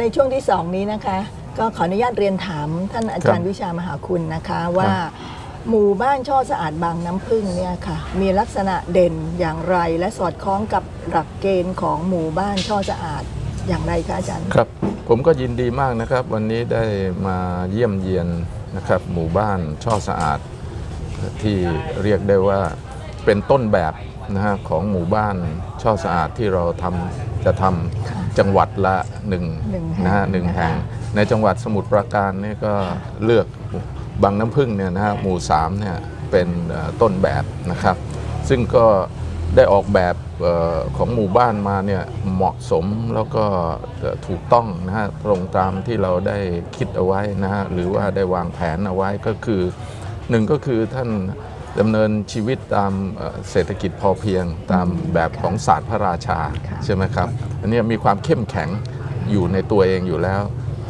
ในช่วงที่สองนี้นะคะ ก็ขออนุญาตเรียนถามท่านอาจารย์วิชามหาคุณนะคะว่าหมู่บ้านช่อสะอาดบางน้ำพึ่งเนี่ยค่ะ มีลักษณะเด่นอย่างไรและสอดคล้องกับหลักเกณฑ์ของหมู่บ้านช่อสะอาดอย่างไรคะอาจารย์ครับ ผมก็ยินดีมากนะครับ วันนี้ได้มาเยี่ยมเยียนนะครับหมู่บ้านช่อสะอาด ที่เรียกได้ว่าเป็นต้นแบบนะฮะของหมู่บ้านช่อสะอาดที่เราทำ จะทำจังหวัดละหนึ่งหนึ่งแห่งนะฮะหนึ่งนะคะแห่ง ในจังหวัดสมุทรปราการนี่ก็เลือกบางน้ำพึ่งเนี่ยนะฮะหมู่สามเนี่ยเป็นเอ่อต้นแบบนะครับ ซึ่งก็ได้ออกแบบเออของหมู่บ้านมาเนี่ยเหมาะสมแล้วก็เอ่อถูกต้องนะฮะตรงตามที่เราได้คิดเอาไว้นะฮะหรือว่าได้วางแผนเอาไว้ก็คือหนึ่งก็คือท่าน ดำเนินชีวิตตามเอ่อเศรษฐกิจพอเพียงตามแบบของศาสตร์พระราชาค่ะใช่ไหมครับอันเนี้ยมีความเข้มแข็งอยู่ในตัวเองอยู่แล้ว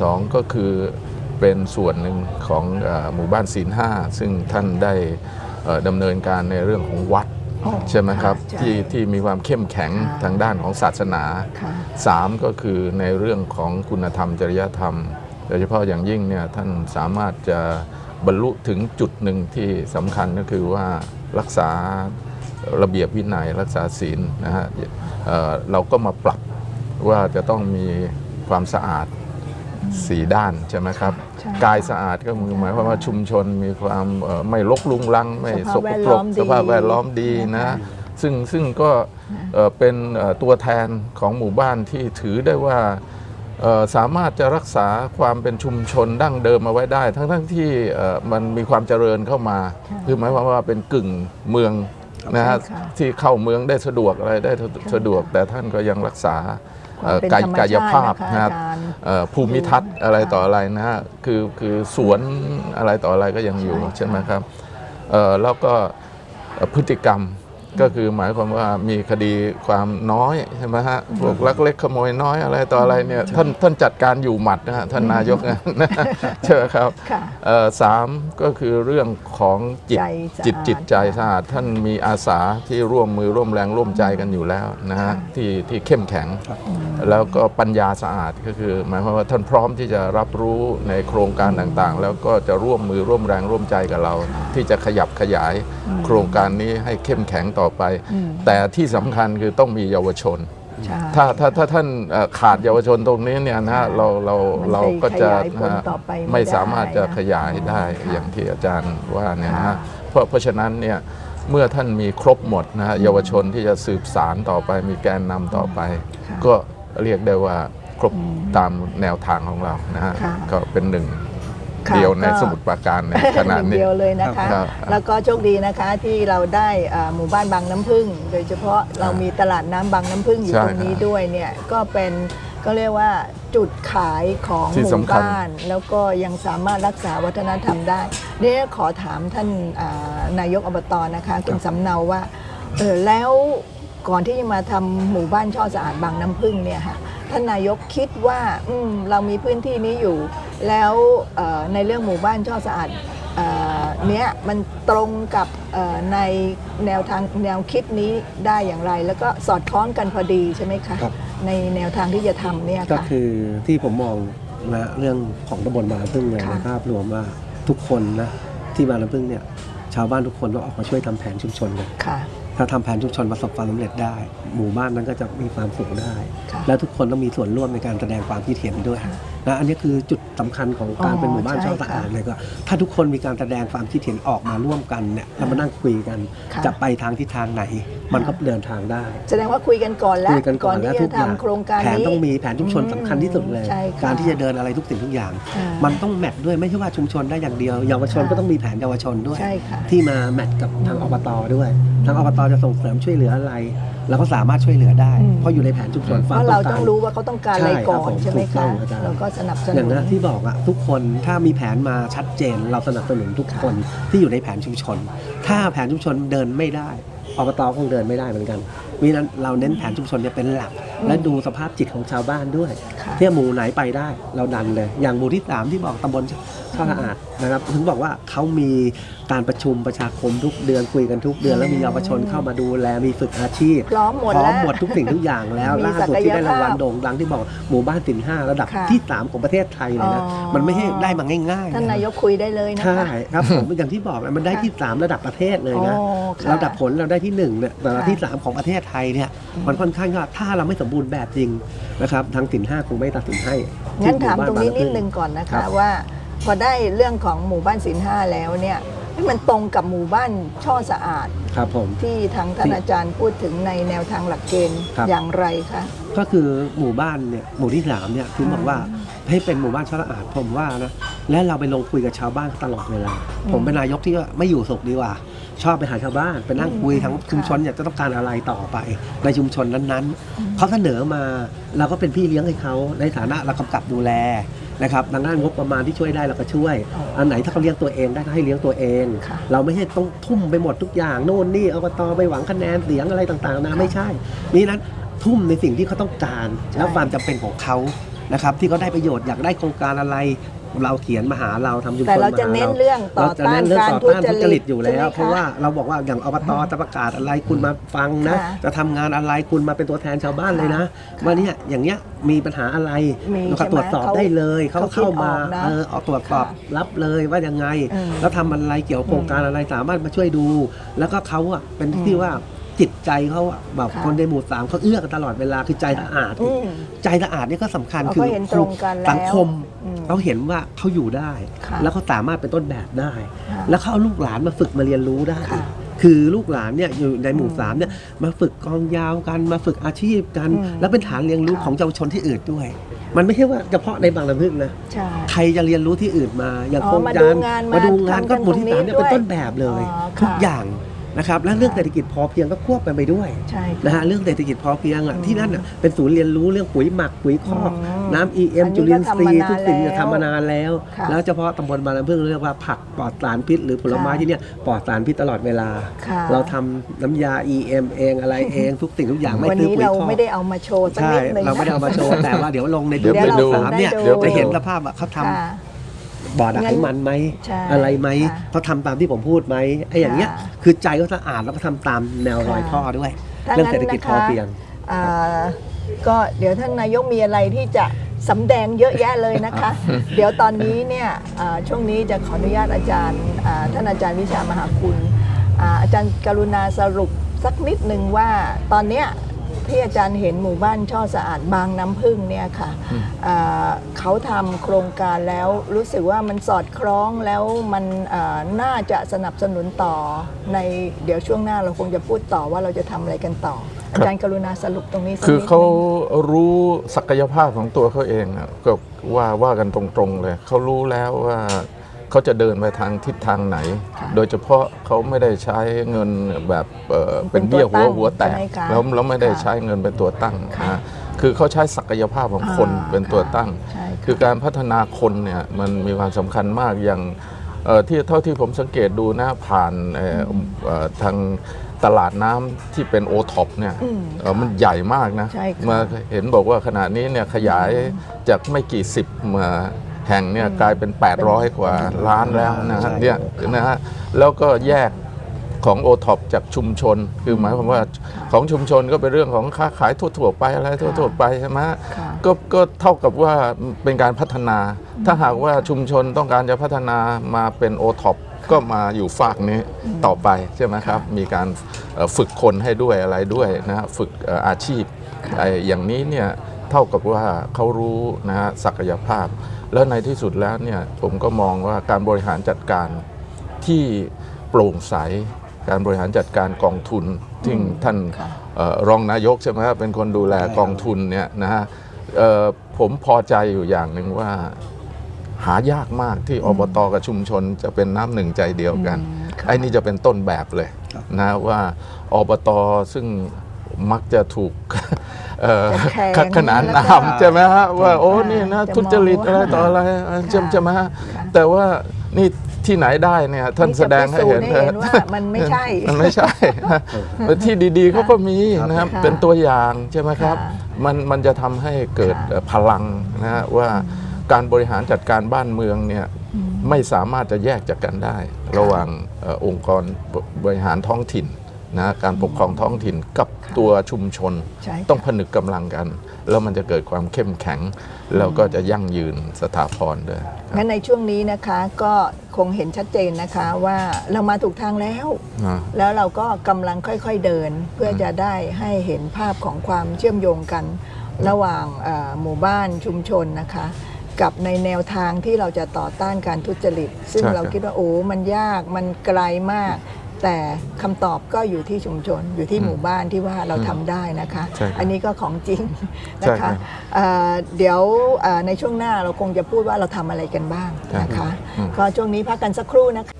สองก็คือเป็นส่วนหนึ่งของเออหมู่บ้านศีลห้าซึ่งท่านได้เอ่อดำเนินการในเรื่องของวัดอ๋อใช่ไหมครับใช่ที่ที่มีความเข้มแข็งค่ะทางด้านของศาสนาค่ะสามก็คือในเรื่องของคุณธรรมจริยธรรม โดยเฉพาะอย่างยิ่งเนี่ยท่านสามารถจะ บรรลุถึงจุดหนึ่งที่สำคัญก็คือว่ารักษาระเบียบวินัยรักษาศีลนะฮะเอ่อเราก็มาปรับว่าจะต้องมีความสะอาดสีด้านใช่ไหมครับใช่กายสะอาดก็คือหมายความว่าชุมชนมีความเอ่อไม่ลกลุงลัง ไม่สสกภาพแวดปรล้อกมดีสภาพแวดล้อมดีนะนะคะซึ่งซึ่งก็เอ่อเป็นเอ่อตัวแทนของหมู่บ้านที่ถือได้ว่าเอ่อ สามารถจะรักษาความเป็นชุมชนดั้งเดิมเอาไว้ได้ ทั้งทั้งที่เอ่อมันมีความเจริญเข้ามาค่ะคือหมายความว่าเป็นกึ่งเมืองนะฮะใช่ค่ะที่เข้าเมืองได้สะดวกอะไรได้สะดวก แต่ท่านก็ยังรักษาเอ่อความเป็นกายธรรมกายชาติภาพนะคะนะครัอาบจารย์เอ่อภูมิทัศน์อะไรต่ออะไรนะฮะคือคือสวนอะไรต่ออะไรก็ยังอยู่ใช่ค่ะใช่ไหมครับเอ่อแล้วก็เอ่อพฤติกรรม ก็คือหมายความว่ามีคดีความน้อยใช่ไหมฮะพวกลักเล็กขโมยน้อยอะไรต่ออะไรเนี่ยท่านท่านจัดการอยู่หมัดนะฮะท่านนายกนะใช่ไหมครับค่ะเอ่อสามก็คือเรื่องของจิตใจสะอาดจิตจิตใจสะอาดท่านมีอาสาที่ร่วมมือร่วมแรงร่วมใจกันอยู่แล้วนะฮะค่ะที่ที่เข้มแข็ง แล้วก็ปัญญาสะอาดก็คือ หมายความว่าท่านพร้อมที่จะรับรู้ในโครงการต่างๆ แล้วก็จะร่วมมือร่วมแรงร่วมใจกับเรา ที่จะขยับขยายโครงการนี้ให้เข้มแข็งต่อไปอืมแต่ที่สำคัญคือต้องมีเยาวชนใช่ถ้าถ้าถ้าท่านเอ่อขาดเยาวชนตรงนี้เนี่ยนะฮะเราเรามันเราไปก็จะขยายผลนะฮะต่อไปไม่ไม่ได้สามารถจะนะขยายได้ค่ะอย่างที่อาจารย์ว่าเนี่ยนะฮะค่ะเพราะเพราะฉะนั้นเนี่ยเมื่อท่านมีครบหมดนะฮะเยาวชนที่จะสืบสารต่อไป มีแกนนำต่อไปค่ะก็เรียกได้ว่าครบอืมตามแนวทางของเรานะฮะค่ะก็เป็นหนึ่งค่ะ เดียวในก็สมุทรปราการในขณะหนึ่งนี้เดียวเลยนะคะครับแล้วก็โชคดีนะคะที่เราได้อ่าหมู่บ้านบางน้ำพึ่ง โดยเฉพาะเรามีตลาดน้ำบางน้ำพึ่งอยู่ใช่ตรงนี้ด้วยเนี่ยก็เป็นก็เรียกว่าจุดขายของที่หมู่สำคัญบ้าน แล้วก็ยังสามารถรักษาวัฒนธรรมได้เนี่ยขอถามท่านอ่านายกอบตนะคะคุณสำเนาว่าเออแล้วก่อนที่จะมาทำหมู่บ้านช่อสะอาดบางน้ำพึ่งเนี่ยค่ะท่านนายกคิดว่าอืมเรามีพื้นที่นี้อยู่ แล้วเอ่อในเรื่องหมู่บ้านช่อสะอาดเอ่อเนี้ยมันตรงกับเอ่อในแนวทางแนวคิดนี้ได้อย่างไร แล้วก็สอดคล้องกันพอดีใช่ไหมคะครับในแนวทางที่จะทำเนี่ยก็ค่ะคือที่ผมมองนะเรื่องของตำบลบางน้ำพึ่งเนี่ยค่ะในภาพรวมว่าทุกคนนะที่บางน้ำพึ่งเนี่ยชาวบ้านทุกคนก็ออกมาช่วยทำแผนชุมชนกันค่ะ ถ้าทำแผนชุมชนประสบความสำเร็จได้ หมู่บ้านนั้นก็จะมีความสุขได้ค่ะแล้วทุกคนต้องมีส่วนร่วมในการแสดงความคิดเห็นด้วยค่ะนะอันนี้คือจุดสำคัญของการอ๋อเป็นหมู่บ้านใช่ชาวสะอาดค่ะเลยก็ถ้าทุกคนมีการแสดงความคิดเห็นออกมาร่วมกันเนี่ยแล้วมานั่งคุยกันค่ะจะไปทางทิศทางไหน มันก็เดินทางได้ แสดงว่าคุยกันก่อนแล้วคุยกันก่อนที่แล้วจะทุกอย่างทำโครงการแผนนี้ต้องมีแผนชุมชนสำคัญที่สุดเลยใช่ค่ะการที่จะเดินอะไรทุกสิ่งทุกอย่างอ่ามันต้องแมทด้วยไม่ใช่ว่าชุมชนได้อย่างเดียวเยาวชนค่ะก็ต้องมีแผนเยาวชนด้วยใช่ค่ะที่มาแมทกับทางอบตด้วย ทางอบตจะส่งเสริมช่วยเหลืออะไรเราก็สามารถช่วยเหลือได้อืมเพราะอยู่ในแผนชุมชนเพความราะต้เราองต้กาองรรู้ว่าเขาต้องการอะไรก่อนใช่ใช่ไหมครับผมถูกต้คะองอาจารย์เราก็สนับสอนุย่างนนั้นที่บอกอะทุกคนถ้ามีแผนมาชัดเจน เราสนับสนุนทุกคนที่อยู่ในแผนชุมชน ถ้าแผนชุมชนเดินไม่ได้อบตคงเดินไม่ได้เหมือนกัน มีนั้นเราเน้นแผนชุมชนเนี่ยเป็นหลัก และดูสภาพจิตของชาวบ้านด้วยค่ะที่หมู่ไหนไปได้เราดันเลย อย่างหมู่ที่3ที่บอกตำบลช่อสะอาดนะครับถึงบอกว่าเขามีการประชุมประชาคมทุกเดือนคุยกันทุกเดือน แล้วมีเยาวชนเข้ามาดูแลมีฝึกอาชีพพร้อมหมดพร้อแล้มวหมดทุกสิ่งทุกอย่างแล้วมีล่าสุดที่ได้รางวัลศักยภาพโด่งดังที่บอกหมู่บ้านสินห้าระดับค่ะที่ 3 ของประเทศไทยเลยนะอ๋อมันไม่ให้ได้มาง่ายๆท่านนะนายกคุยได้เลยนะใช่คะครับผมอย่างที่บอกนะมันได้ที่ 3 ระดับประเทศเลยนะโอ้ค่ะระดับผลเราได้ที่1เนี่ยแต่ระดับค่ะที่ 3 ของประเทศไทยเนี่ยมันค่อนข้างยอดถ้าเราไม่สมบูรณ์แบบจริงนะครับทางสินห้าคงไม่ตัดสินให้งั้นที่หถามบ้ตรงนี้บานิดพึ่นึงก่อนนะครัคะบว่า พอได้เรื่องของหมู่บ้านศิลห้าแล้วเนี่ยให้มันตรงกับหมู่บ้านช่อสะอาดครับผมที่ทางท่านอาจารย์พูดถึงในแนวทางหลักเกณฑ์ครับอย่างไรคะก็คือหมู่บ้านเนี่ยหมู่ที่สามเนี่ยคือบอกว่าให้เป็นหมู่บ้านชลอาดผมว่านะและเราไปลงคุยกับชาวบ้านตลอดเวลาผมเป็นนายกที่ว่าไม่อยู่สุขดีกว่า ชอบไปหาชาวบ้านไปนั่งคุยทั้งชุมชนอยากจะต้องการอะไรต่อไป ในชุมชนนั้นๆเขาเสนอมาเราก็เป็นพี่เลี้ยงให้เขาในฐานะเรากำกับดูแลนะครับดังนั้นงบประมาณที่ช่วยได้เราก็ช่วย อันไหนถ้าเขาเลี้ยงตัวเองได้ก็ให้เลี้ยงตัวเองค่ะเราไม่ใช่ต้องทุ่มไปหมดทุกอย่างโน่นนี่อบตไปหวังคะแนนเสียงอะไรต่างๆนะไม่ใช่นี่นั้นทุ่มในสิ่งที่เขาต้องการใช่และความจำเป็นของเขานะครับที่เขาได้ประโยชน์อยากได้โครงการอะไร เราเขียนมาหาเราทำชุมชนแต่เรามาจะหาเน้นเราเรื่องต่อเราจะต้าเน้นนเรื่องการต่อทุต้านจทุจริริตตอยู่แล้วใช่ไหมคเพราะว่าเราบอกว่าอย่างอบตจะประกาศอะไรคุณมาฟังนะ ค่ะจะทำงานอะไรคุณมาเป็นตัวแทนชาวบ้านเลยนะค่ะว่าเนี่ยอย่างเนี้ยมีปัญหาอะไรมีเราก็ใช่ไหมตรวจสอบเขาได้เลยเขาเขาคิดเข้ามาออกนะเออเอาตรวจสอบค่ะรับเลยว่ายังไงอืมแล้วทำอะไรเกี่ยวกับโครงการอะไรสามารถมาช่วยดู แล้วก็เขาอะเป็นอืมที่ว่า จิตใจเขาอะแบบค่ะคนในหมู่สามเขาเอื้อกันตลอดเวลาคือใจสะอาด อืมใจสะอาดนี่ก็สำคัญเขาคือเห็นตรงกันแล้วสังคมอืมเขาเห็นว่าเขาอยู่ได้ ค่ะแล้วเขาสามารถเป็นต้นแบบได้ ค่ะแล้วเขาเอาลูกหลานมาฝึกมาเรียนรู้ได้ ค่ะคือลูกหลานเนี่ยอยู่ในหมู่อืมสามเนี่ยมาฝึกกองยาวกันมาฝึกอาชีพกัน อืมแล้วเป็นฐานเรียนรู้ค่ะ ของเยาวชนที่อื่นด้วย มันไม่ใช่ว่าเฉพาะในบางลำพึกนะ ใช่ ใครจะเรียนรู้ที่อื่นมา อย่างอ๋อโครงมากาดูรงานมาดูงานมาก็ทำหมู่ที่กันสามเนี่ยตรงนี้เป็นต้นแบบเลย อ๋อทุกค่ะอย่าง นะครับและเรื่องค่ะเศรษฐกิจพอเพียงก็ควบกันไปด้วยใช่ค่ะ นะฮะเรื่องเศรษฐกิจพอเพียงอะอืมที่นั่นอะเป็นศูนย์เรียนรู้เรื่องปุ๋ยหมักปุ๋ยคอก อืมน้ำอั EM นนี้จุลินทรีย์ก็ทุกสิ่งทำมานานจะทำมานานแล้ว ค่ะแล้วเฉพาะตำบลบางลำพึงเรียกว่าผักปลอดสารพิษ หรือผลไม้ค่ะที่เนี่ยปลอดสารพิษตลอดเวลา ค่ะ เราทำน้ำยา EM เองอะไรเอง ทุกสิ่งทุกอย่างไม่วันซื้อนี้ปุ๋ยเราคอก ไม่ได้เอามาโชว์สักใช่นิดหนึ่ง เราไม่ได้เอามาโชว์ แต่ว่าเดี๋ยวลงในเดี๋ยวไปดู สามเนี่ยเดี๋ยวเราจะเห็นได้ดูสภาพว่าเขาทำค่ะ บ่อดักไขมันไหมใช่อะไรไหมค่ะเขาทำตามที่ผมพูดไหมไอ้อย่างเงี้ยค่ะคือใจเขาสะอาดแล้วก็ทำตามแนวรอยค่ะพ่อด้วยถ้าเรื่องงั้นเศรษฐกิจนะคะพอเพียงอ่าก็เดี๋ยวท่านนายกมีอะไรที่จะสำแดงเยอะแยะเลยนะคะ เดี๋ยวตอนนี้เนี่ยอ่าช่วงนี้จะขออนุญาตอาจารย์อ่าท่านอาจารย์วิชามหาคุณอ่าอาจารย์กรุณาสรุปสักนิดหนึ่งว่าตอนเนี้ย ที่อาจารย์เห็นหมู่บ้านช่อสะอาดบางน้ำพึ่งเนี่ยค่ะอ่าเขาทำโครงการแล้วรู้สึกว่ามันสอดคล้องแล้วมันอ่าน่าจะสนับสนุนต่อในเดี๋ยวช่วงหน้าเราคงจะพูดต่อว่าเราจะทำอะไรกันต่อ อาจารย์กรุณาสรุปตรงนี้สักคือนิดเขาหนึ่ง รู้ศักยภาพของตัวเขาเองอะก็ว่าว่ากันตรงๆเลยเขารู้แล้วว่า เขาจะเดินไปทางทิศทางไหนค่ะโดยเฉพาะเขาไม่ได้ใช้เงินแบบเอ่อเป็เป็นนเบี้ยหัวตัวตั้งหัวแตกใช่ไหมคะแล้วแล้วไม่ได้ค่ะใช้เงินเป็นตัวตั้งค่ะนะคือเขาใช้ศักยภาพของคนอ่าเป็นตัวตั้งใช่ค่ะคือการพัฒนาคนเนี่ยมันมีความสำคัญมากอย่างเอ่อที่เท่าที่ผมสังเกตดูนะผ่านเอ่อเอ่อทางตลาดน้ำที่เป็นโอท็อปเนี่ยอืมเอ่อมันใหญ่มากนะใช่ค่ะมาเห็นบอกว่าขณะนี้เนี่ยขยายจากไม่กี่สิบมา แห่งเนี่ยกลายเป็น 800 กว่าล้านแล้วนะฮะใช่เนี่ยนะฮะแล้วก็แยกของโอท็อปจากชุมชน คือหมายความว่าของชุมชนก็เป็นเรื่องของค้าขายทั่วๆไปอะไรทั่วๆไปใช่ไหมค่ะก็ก็เท่ากับว่าเป็นการพัฒนา ถ้าหากว่าชุมชนต้องการจะพัฒนามาเป็นโอท็อปก็มาอยู่ฝากนี้ต่อไปใช่ไหมครับ มีการเอ่อฝึกคนให้ด้วยอะไรด้วยนะฮะฝึกเอ่ออาชีพไอ้อย่างนี้เนี่ย เท่ากับว่าเขารู้นะฮะศักยภาพ แล้วในที่สุดแล้วเนี่ยผมก็มองว่าการบริหารจัดการที่โปร่งใส การบริหารจัดการกองทุนที่ท่านค่ะเอ่อรองนายกใช่ไหมครับเป็นคนดูแลกองทุนเนี่ยนะฮะเอ่อผมพอใจอยู่อย่างหนึ่งว่าหายากมากที่อบตกับชุมชนจะเป็นน้ำหนึ่งใจเดียวกันอืมค่ะไอ้นี่จะเป็นต้นแบบเลยครับนะว่าอบตซึ่ง มักจะถูกเอ่อจะแข่งขนานแล้วก็นามใช่ไหมฮะว่าโอ้นี่นะจะทุจริตมองอะไรว่าต่ออะไรใช่ค่ะใช่ไหมฮะค่ะแต่ว่านี่ที่ไหนได้เนี่ยท่านแสดงให้เห็นนี่จะพิสูจน์ให้เห็นว่ามันไม่ใช่ มันไม่ใช่ ที่ดีๆเขาก็มีนะครับค่ะเป็นตัวอย่างใช่ไหมครับค่ะมันมันจะทำให้เกิดค่ะเอ่อพลังนะฮะว่าการบริหารจัดการบ้านเมืองเนี่ยไม่สามารถจะแยกจากกันได้ ระหว่างเอ่อองค์กรบริหารท้องถิ่น นะการปกครองท้องถิ่นกับตัวชุมชน ใช่ค่ะ ต้องผนึกกำลังกัน แล้วมันจะเกิดความเข้มแข็ง แล้วก็จะยั่งยืนสถาพรด้วยครับงั้นในช่วงนี้นะคะก็คงเห็นชัดเจนนะคะว่าเรามาถูกทางแล้วอ่าแล้วเราก็กำลังค่อยๆเดิน เพื่อจะได้ให้เห็นภาพของความเชื่อมโยงกัน ระหว่างเอ่อหมู่บ้านชุมชนนะคะ กับในแนวทางที่เราจะต่อต้านการทุจริต ซึ่งใช่ครับเราคิดว่าโอ้มันยากมันไกลมาก แต่คำตอบก็อยู่ที่ชุมชนอยู่ที่หมู่บ้านที่ว่าเราทำได้นะคะ ใช่ครับอันนี้ก็ของจริงใช่นะครัคะบเอ่อเดี๋ยวเอ่อในช่วงหน้าเราคงจะพูดว่าเราทำอะไรกันบ้างนะคะอืมก็ช่วงนี้พักกันสักครู่นะคะ